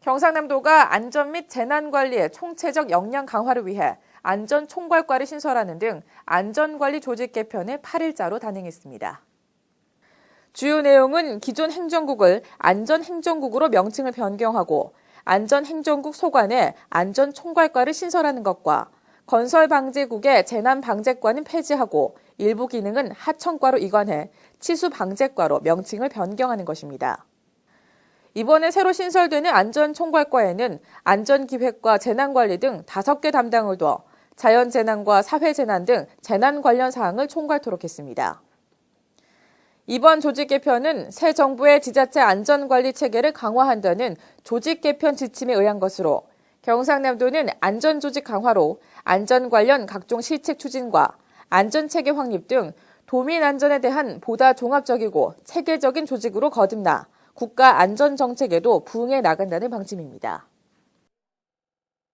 경상남도가 안전 및 재난 관리의 총체적 역량 강화를 위해 안전 총괄과를 신설하는 등 안전관리 조직 개편을 8일자로 단행했습니다. 주요 내용은 기존 행정국을 안전행정국으로 명칭을 변경하고 안전행정국 소관에 안전총괄과를 신설하는 것과 건설방재국의 재난방재과는 폐지하고 일부 기능은 하청과로 이관해 치수방재과로 명칭을 변경하는 것입니다. 이번에 새로 신설되는 안전총괄과에는 안전기획과 재난관리 등 5개 담당을 둬 자연재난과 사회재난 등 재난 관련 사항을 총괄토록 했습니다. 이번 조직 개편은 새 정부의 지자체 안전관리 체계를 강화한다는 조직 개편 지침에 의한 것으로 경상남도는 안전조직 강화로 안전 관련 각종 실책 추진과 안전체계 확립 등 도민 안전에 대한 보다 종합적이고 체계적인 조직으로 거듭나 국가 안전 정책에도 부응해 나간다는 방침입니다.